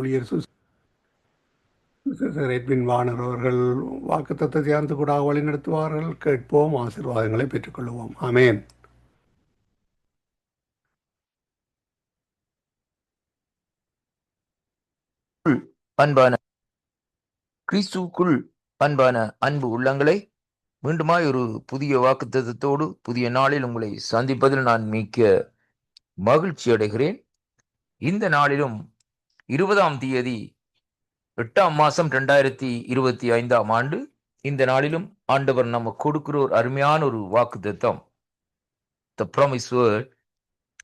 ஊழியர் எட்வின் வானர் அவர்கள் வாக்குத்தத்தை தியானத்து கூட வழி நடத்துவார்கள். கேட்போம் ஆசீர்வாதங்களை பெற்றுக்கொள்வோம் ஆமேன். அன்பான கிறிஸ்துக்குள் அன்பான அன்பு உள்ளங்களை மீண்டுமாய் ஒரு புதிய வாக்குத்தத்தோடு புதிய நாளில் உங்களை சந்திப்பதில் நான் மிக்க மகிழ்ச்சி அடைகிறேன் இந்த நாளிலும் இருபதாம் தேதி எட்டாம் மாசம் ரெண்டாயிரத்தி இருபத்தி ஐந்தாம் ஆண்டு இந்த நாளிலும் ஆண்டவர் நம்ம கொடுக்கிற ஒரு அருமையான ஒரு வாக்குத்தத்தம். த ப்ராமிஸ் வேர்ட்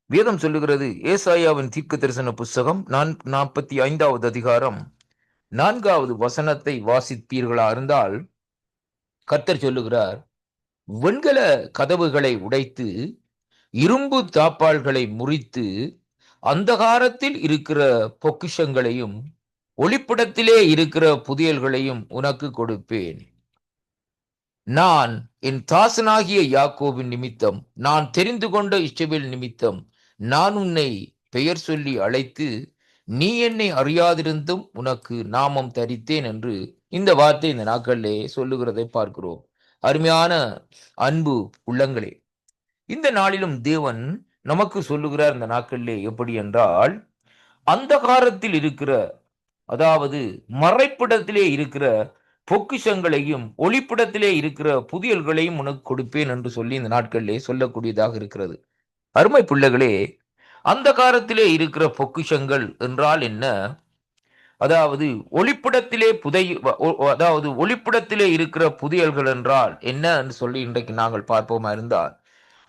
வேதம் சொல்லுகிறது ஏசாயாவின் தீர்க்க தரிசன புஸ்தகம் நான் நாற்பத்தி ஐந்தாவது அதிகாரம் நான்காவது வசனத்தை வாசிப்பீர்களா இருந்தால் கர்த்தர் சொல்லுகிறார் வெண்கல கதவுகளை உடைத்து இரும்பு தாப்பாள்களை முறித்து அந்தகாரத்தில் இருக்கிற பொக்கிஷங்களையும் ஒளிப்படத்திலே இருக்கிற புதியல்களையும் உனக்கு கொடுப்பேன். நான் என் தாசனாகிய யாக்கோவின் நிமித்தம் நான் தெரிந்து கொண்ட இஷ்டவேல் நிமித்தம் நான் உன்னை பெயர் சொல்லி அழைத்து நீ என்னை அறியாதிருந்தும் உனக்கு நாமம் தரித்தேன் என்று இந்த வார்த்தை இந்த நாட்களிலே சொல்லுகிறதை பார்க்கிறோம். அருமையான அன்பு உள்ளங்களே. இந்த நாளிலும் தேவன் நமக்கு சொல்லுகிறார் இந்த நாட்களிலே எப்படி என்றால் அந்த காலத்தில் இருக்கிற அதாவது மறைப்பிடத்திலே இருக்கிற பொக்கிஷங்களையும் ஒளிப்பிடத்திலே இருக்கிற புதியல்களையும் உனக்கு கொடுப்பேன் என்று சொல்லி இந்த நாட்களிலே சொல்லக்கூடியதாக இருக்கிறது. அருமை பிள்ளைகளே அந்த காலத்திலே இருக்கிற பொக்கிஷங்கள் என்றால் என்ன? அதாவது ஒளிப்பிடத்திலே புதை அதாவது ஒளிப்பிடத்திலே இருக்கிற புதியல்கள் என்றால் என்ன என்று சொல்லி இன்றைக்கு நாங்கள் பார்ப்போமா இருந்தால்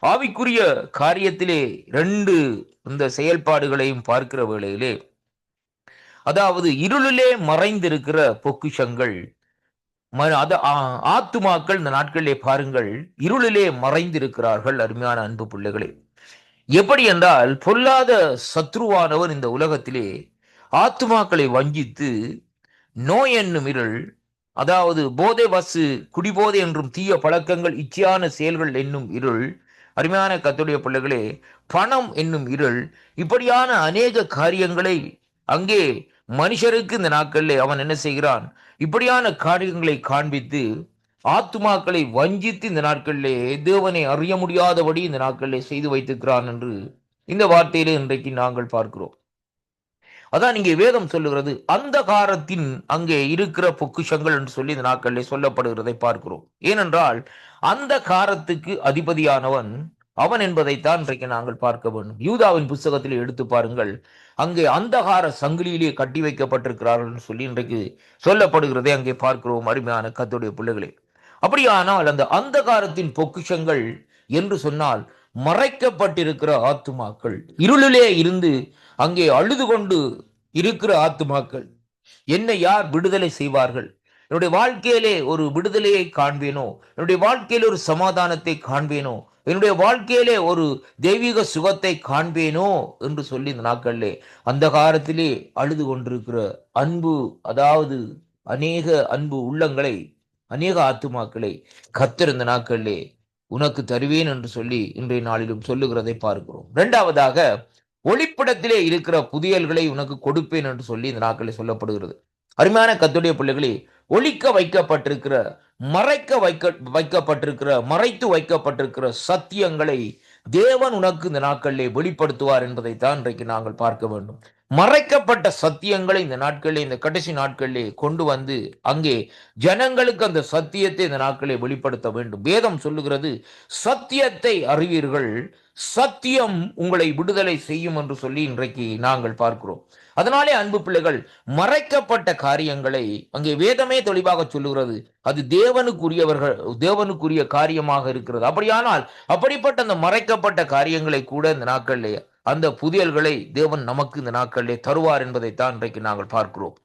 ஆவிக்குரிய காரியத்திலே ரெண்டு இந்த செயல்பாடுகளையும் பார்க்கிற வேளையிலே அதாவது இருளிலே மறைந்திருக்கிற பொக்கிஷங்கள் ஆத்துமாக்கள் இந்த நாட்களிலே பாருங்கள் இருளிலே மறைந்திருக்கிறார்கள் அருமையான அன்பு பிள்ளைகளே. எப்படி என்றால் பொல்லாத சத்ருவானவன் இந்த உலகத்திலே ஆத்துமாக்களை வஞ்சித்து நோய் என்னும் இருள் அதாவது போதை வசு குடிபோதை என்றும் தீய பழக்கங்கள் இச்சையான செயல்கள் என்னும் இருள் அருமையான கத்துடைய பிள்ளைகளே பணம் என்னும் இருள் இப்படியான அநேக காரியங்களை அங்கே மனுஷருக்கு இந்த நாட்களில் அவன் என்ன செய்கிறான்? இப்படியான காரியங்களை காண்பித்து ஆத்துமாக்களை வஞ்சித்து இந்த நாட்களிலே தேவனை அறிய முடியாதபடி இந்த நாட்களிலே செய்து வைத்திருக்கிறான் என்று இந்த வார்த்தையிலே இன்றைக்கு நாங்கள் பார்க்கிறோம். அதான் இங்கே வேதம் சொல்லுகிறது அந்த காரத்தின் அங்கே இருக்கிற பொக்குஷங்கள் என்று சொல்லி இந்த நாட்களில் சொல்லப்படுகிறதை பார்க்கிறோம். ஏனென்றால் அந்த காரத்துக்கு அதிபதியானவன் அவன் என்பதைத்தான் இன்றைக்கு நாங்கள் பார்க்க வேண்டும். யூதாவின் புஸ்தகத்தில் எடுத்து பாருங்கள் அங்கே அந்தகார சங்கிலியிலே கட்டி வைக்கப்பட்டிருக்கிறார்கள் சொல்லி இன்றைக்கு சொல்லப்படுகிறதை அங்கே பார்க்கிறோம் அருமையான கத்துடைய பிள்ளைகளே. அப்படியானால் அந்த அந்தகாரத்தின் பொக்கிஷங்கள் என்று சொன்னால் மறைக்கப்பட்டிருக்கிற ஆத்துமாக்கள். இருளிலே இருந்து அங்கே அழுது கொண்டு இருக்கிற ஆத்துமாக்கள். என்னை யார் விடுதலை செய்வார்கள்? என்னுடைய வாழ்க்கையிலே ஒரு விடுதலையை காண்பேனோ? என்னுடைய வாழ்க்கையில ஒரு சமாதானத்தை காண்பேனோ? என்னுடைய வாழ்க்கையிலே ஒரு தெய்வீக சுகத்தை காண்பேனோ? என்று சொல்லி இந்த நாட்களிலே அந்த காலத்திலே அழுது கொண்டிருக்கிற அன்பு அதாவது அநேக அன்பு உள்ளங்களை அநேக ஆத்துமாக்களை கத்திருந்த நாட்களிலே உனக்கு தருவேன் என்று சொல்லி இன்றைய நாளிலும் சொல்லுகிறதை பார்க்கிறோம். இரண்டாவதாக ஒளிப்படத்திலே இருக்கிற புதியல்களை உனக்கு கொடுப்பேன் என்று சொல்லி இந்த நாட்களில் சொல்லப்படுகிறது. அருமையான கத்துடைய பிள்ளைகளே ஒழிக்க வைக்கப்பட்டிருக்கிற மறைக்க வைக்க வைக்கப்பட்டிருக்கிற மறைத்து வைக்கப்பட்டிருக்கிற சத்தியங்களை தேவன் உனக்கு இந்த நாட்களிலே வெளிப்படுத்துவார் என்பதைத்தான் இன்றைக்கு நாங்கள் பார்க்க வேண்டும். மறைக்கப்பட்ட சத்தியங்களை இந்த நாட்களிலே இந்த கடைசி நாட்களிலே கொண்டு வந்து அங்கே ஜனங்களுக்கு அந்த சத்தியத்தை இந்த நாட்களை வெளிப்படுத்த வேண்டும். வேதம் சொல்லுகிறது சத்தியத்தை அறிவீர்கள் சத்தியம் உங்களை விடுதலை செய்யும் என்று சொல்லி இன்றைக்கு நாங்கள் பார்க்கிறோம். அதனாலே அன்பு பிள்ளைகள் மறைக்கப்பட்ட காரியங்களை அங்கே வேதமே தெளிவாக சொல்லுகிறது. அது தேவனுக்குரியவர்கள் தேவனுக்குரிய காரியமாக இருக்கிறது. அப்படியானால் அப்படிப்பட்ட அந்த மறைக்கப்பட்ட காரியங்களை கூட இந்த நாட்களிலே அந்த புதியல்களை தேவன் நமக்கு இந்த நாட்களிலே தருவார் என்பதைத்தான் இன்றைக்கு நாங்கள் பார்க்கிறோம்.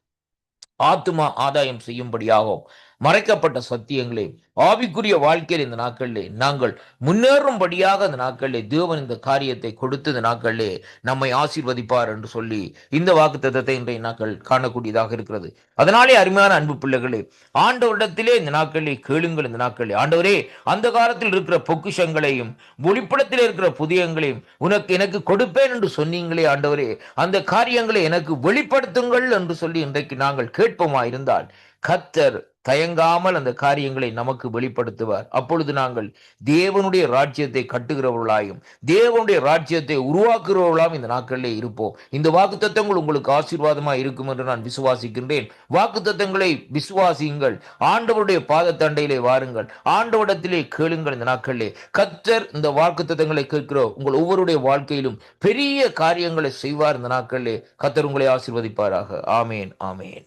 ஆத்துமா ஆதாயம் செய்யும்படியாகவும் மறைக்கப்பட்ட சத்தியங்களை ஆவிக்குரிய வாழ்க்கையில் இந்த நாட்களிலே நாங்கள் முன்னேறும்படியாக இந்த நாட்களிலே தேவன் இந்த காரியத்தை கொடுத்து இந்த நாட்களிலே நம்மை ஆசீர்வதிப்பார் என்று சொல்லி இந்த வாக்குத்தத்தத்தை இன்றைய நாட்கள் காணக்கூடியதாக இருக்கிறது. அதனாலே அருமையான அன்பு பிள்ளைகளே ஆண்டவரிடத்திலே இந்த நாட்களிலே கேளுங்கள் இந்த நாட்களிலே. ஆண்டவரே அந்த காலத்தில் இருக்கிற பொக்கிஷங்களையும் ஒளிப்படத்தில் இருக்கிற புதியங்களையும் உனக்கு எனக்கு கொடுப்பேன் என்று சொன்னீங்களே ஆண்டவரே அந்த காரியங்களை எனக்கு வெளிப்படுத்துங்கள் என்று சொல்லி இன்றைக்கு நாங்கள் கேட்போமா இருந்தால் கத்தர் தயங்காமல் அந்த காரியங்களை நமக்கு வெளிப்படுத்துவார். அப்பொழுது நாங்கள் தேவனுடைய ராஜ்யத்தை கட்டுகிறவர்களாயும் தேவனுடைய ராஜ்யத்தை உருவாக்குகிறவர்களாம் இந்த நாட்களிலே இருப்போம். இந்த வாக்குத்தத்தங்கள் உங்களுக்கு ஆசீர்வாதமாக இருக்கும் என்று நான் விசுவாசிக்கின்றேன். வாக்குத்தத்தங்களை விசுவாசியுங்கள். ஆண்டவருடைய பாதத்தண்டையிலே வாருங்கள். ஆண்டவரிடத்திலே கேளுங்கள் இந்த நாட்களிலே. கத்தர் இந்த வாக்குத்தத்தங்களை கேட்கிறோம் உங்கள் ஒவ்வொருடைய வாழ்க்கையிலும் பெரிய காரியங்களை செய்வார் இந்த நாட்களிலே. கத்தர் உங்களை ஆசீர்வதிப்பாராக. ஆமேன் ஆமேன்.